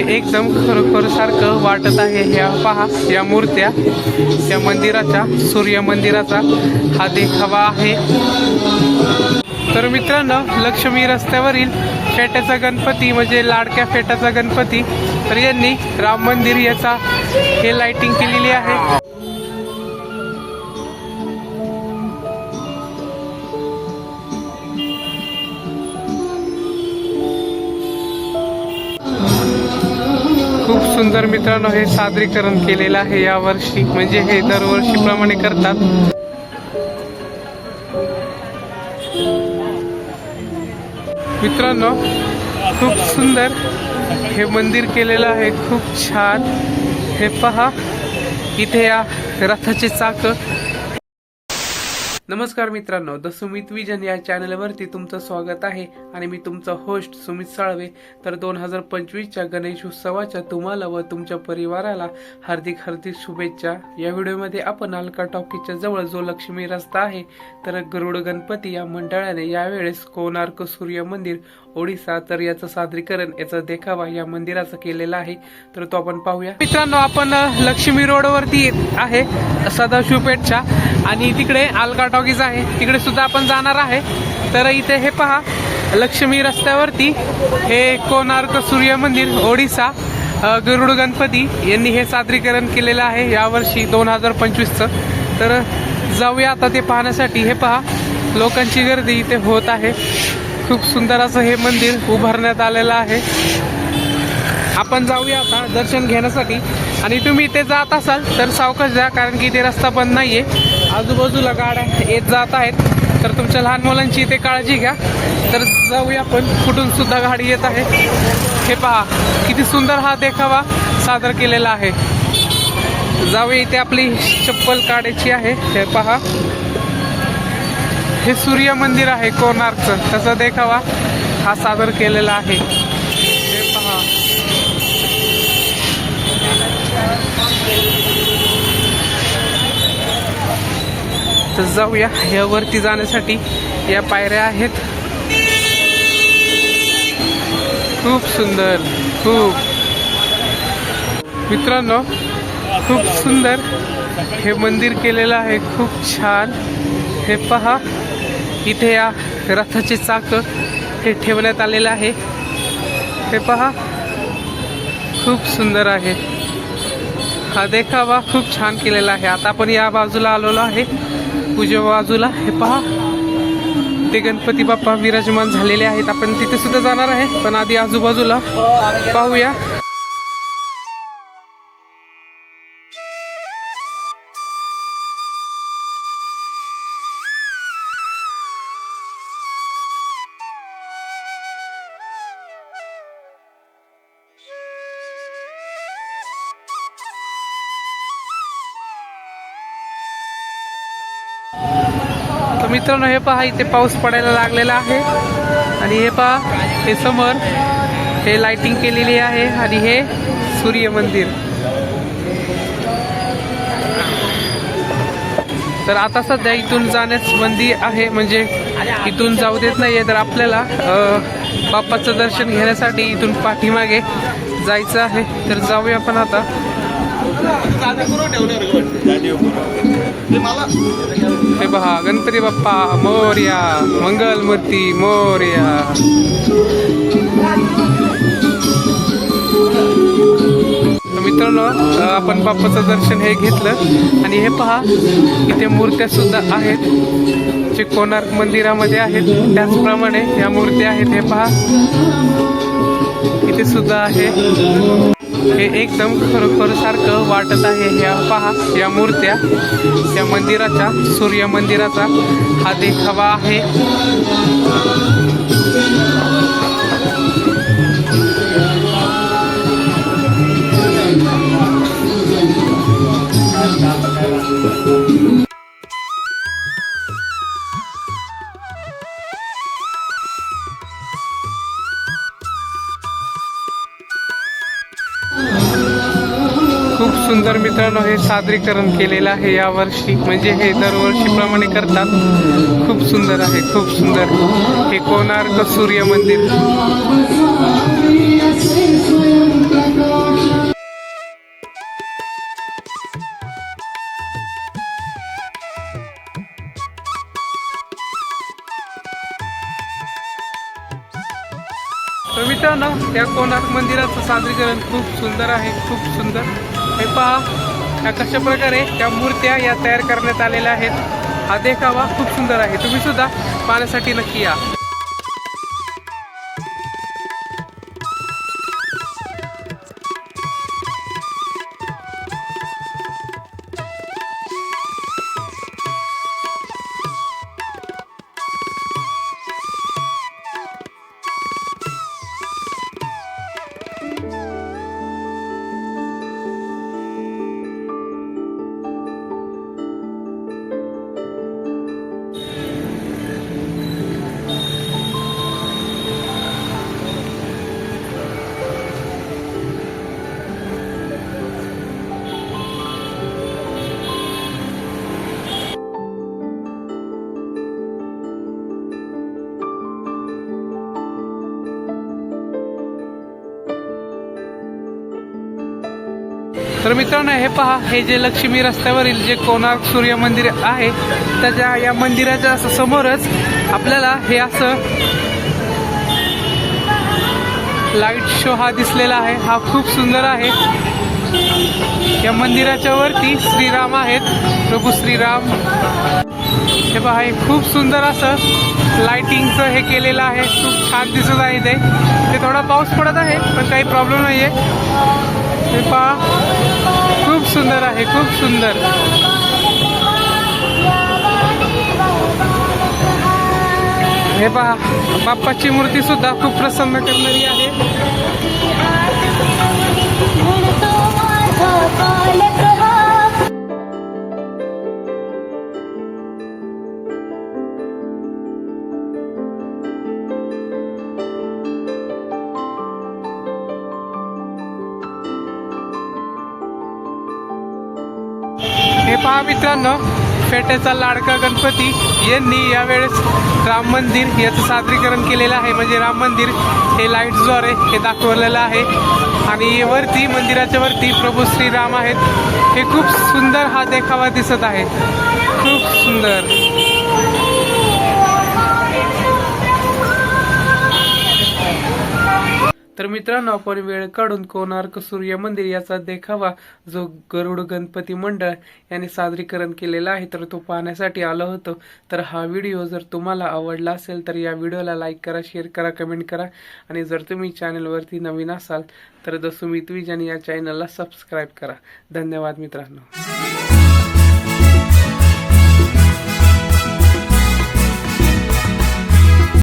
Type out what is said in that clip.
हे एकदम खरोखर सारखं वाटत आहे. ह्या पहा या मूर्त्या या मंदिराच्या सूर्य मंदिराचा हा देखावा आहे. तर मित्रांनो लक्ष्मी रस्त्यावरील फेट्याचा गणपती म्हणजे लाडक्या फेट्याचा गणपती तर यांनी राम मंदिर याचा हे लाइटिंग केलेली आहे. सुंदर मित्रांनो हे सादरीकरण केलेलं आहे यावर्षी म्हणजे हे दरवर्षीप्रमाणे करतात. मित्रांनो खूप सुंदर हे मंदिर केलेलं आहे. खूप छान. हे पहा इथे या रथाचे चाक. नमस्कार मित्रांनो द सुमित विजन या चॅनलवरती तुमचं स्वागत आहे आणि मी तुमचा होस्ट सुमित साळवे. तर दोन हजार पंचवीसच्या गणेश उत्सवाच्या तुम्हाला व तुमच्या परिवाराला हार्दिक हार्दिक शुभेच्छा. या व्हिडिओमध्ये आपण अलका टॉकीच्या जवळ जो लक्ष्मी रस्ता आहे तर गरुड गणपती या मंडळाने यावेळेस कोणार्क सूर्य मंदिर ओडिसा तर याचं सादरीकरण याचा देखावा या मंदिराचा केलेला आहे. तर तो आपण पाहूया. मित्रांनो आपण लक्ष्मी रोडवरती येत आहे सदाशिवपेठच्या. आणि तिकडे अलका टॉकीज आहे. तिकडे सुद्धा आपण जाणार आहे. तर इथे हे पहा लक्ष्मी रस्त्यावरती हे कोणार्क सूर्य मंदिर ओडिसा गरुड गणपती यांनी हे सादरीकरण केलेलं आहे यावर्षी दोन हजार पंचवीसचं. तर जाऊया आता ते पाहण्यासाठी. हे पहा लोकांची गर्दी इथे होत आहे. खूप सुंदर असं हे मंदिर उभारण्यात आलेलं आहे. आपण जाऊया आता दर्शन घेण्यासाठी. आणि तुम्ही इथे जात असाल तर सावकाश जा कारण की इथे रस्ता बंद नाही आहे आजूबाजूला गाड्या येत जात आहेत. तर तुमच्या लहान मुलांची इथे काळजी घ्या. तर जाऊया आपण. कुठून सुद्धा गाडी येत आहे. हे पहा. किती सुंदर हा देखावा सादर केलेला आहे. जाऊया इथे आपली चप्पल काढायची आहे. हे पहा. हे सूर्य मंदिर आहे कोणार्कचं. त्याचा देखावा हा सादर केलेला आहे हे पहा तर जाऊया यावरती जाण्यासाठी. या पायऱ्या आहेत. खूप सुंदर खूप. मित्रांनो खूप सुंदर. हे मंदिर केलेलं आहे. खूप छान. हे पहा. इथे या रथाचे चाक हे ठेवण्यात आलेलं आहे. हे पहा. खूप सुंदर आहे. हा देखावा खूप छान केलेला आहे. आता आपण या बाजूला आलेलो आहे. उजव्या बाजूला. हे पहा. ते गणपती बाप्पा विराजमान झालेले आहेत. आपण तिथे सुद्धा जाणार आहे पण आधी आजूबाजूला पाहूया. तर मित्रांनो हे पहा इथे पाऊस पडायला लागलेला आहे. आणि हे पहा हे समोर हे लाइटिंग केलेली आहे आणि हे सूर्य मंदिर. तर आता सध्या इथून जाण्यास बंदी आहे म्हणजे इथून जाऊ देत नाहीये. तर आपल्याला बाप्पाचं दर्शन घेण्यासाठी इथून पाठीमागे जायचं आहे. तर जाऊया आपण आता. हे पहा गणपती बाप्पा मोर्या मंगलमूर्ती मोर्या. मित्रांनो आपण बाप्पाचं दर्शन हे घेतलं. आणि हे पहा इथे मूर्त्या सुद्धा आहेत. जे कोणार्क मंदिरामध्ये आहेत त्याचप्रमाणे या मूर्त्या आहेत हे पहा. इथे सुद्धा आहे. हे एकदम खरोखर सारखं वाटत आहे. ह्या पहा या मूर्त्या त्या मंदिराच्या सूर्य मंदिराचा हा देखावा आहे. सुंदर मित्रांनो हे सादरीकरण केलेलं आहे यावर्षी. म्हणजे हे दरवर्षीप्रमाणे करतात. खूप सुंदर आहे खूप सुंदर. हे कोणार्क सूर्य मंदिर. मित्रांनो या कोणार्क मंदिराचं सादरीकरण खूप सुंदर आहे खूप सुंदर. हे पहा. या कशा प्रकारे त्या मूर्त्या या तयार करण्यात आलेल्या आहेत. हा देखावा खूप सुंदर आहे. तुम्ही सुद्धा पाहण्यासाठी नक्की या. तर मित्रांनो हे पहा हे जे लक्ष्मी रस्त्यावरील जे कोणार्क सूर्य मंदिर आहे त्याच्या या मंदिराच्या असं समोरच आपल्याला हे असं लाइट शो हा दिसलेला आहे. हा खूप सुंदर आहे. या मंदिराच्या वरती श्रीराम आहेत. प्रभू श्रीराम. हे पहा हे खूप सुंदर असं लाइटिंगचं हे केलेलं आहे. खूप छान दिसत आहे ते. ते थोडा पाऊस पडत आहे पण काही प्रॉब्लेम नाही आहे हे पहा. सुंदर आहे खूप सुंदर हे पहा बाप्पाची मूर्ती सुद्धा खूप प्रसन्न करणारी आहे पहा मित्रांनो पेटेचा लाडका गणपती यांनी यावेळेस राम मंदिर याचं सादरीकरण केलेलं आहे. म्हणजे राम मंदिर हे लाईट्सद्वारे हे दाखवलेलं आहे. आणि वरती मंदिराच्या वरती प्रभू श्रीराम आहेत. हे खूप सुंदर हा देखावा दिसत आहे. खूप सुंदर. तर मित्रांनो आपण वेळ काढून कोणार्क सूर्य मंदिर याचा देखावा. जो गरुड गणपती मंडळ यांनी सादरीकरण केलेला आहे तर तो पाहण्यासाठी आलो होतो. तर हा व्हिडिओ जर तुम्हाला आवडला असेल तर या व्हिडिओला लाईक करा शेअर करा कमेंट करा. आणि जर तुम्ही चॅनलवरती नवीन असाल तर द सुमित विजन या चॅनलला सबस्क्राईब करा. धन्यवाद मित्रांनो.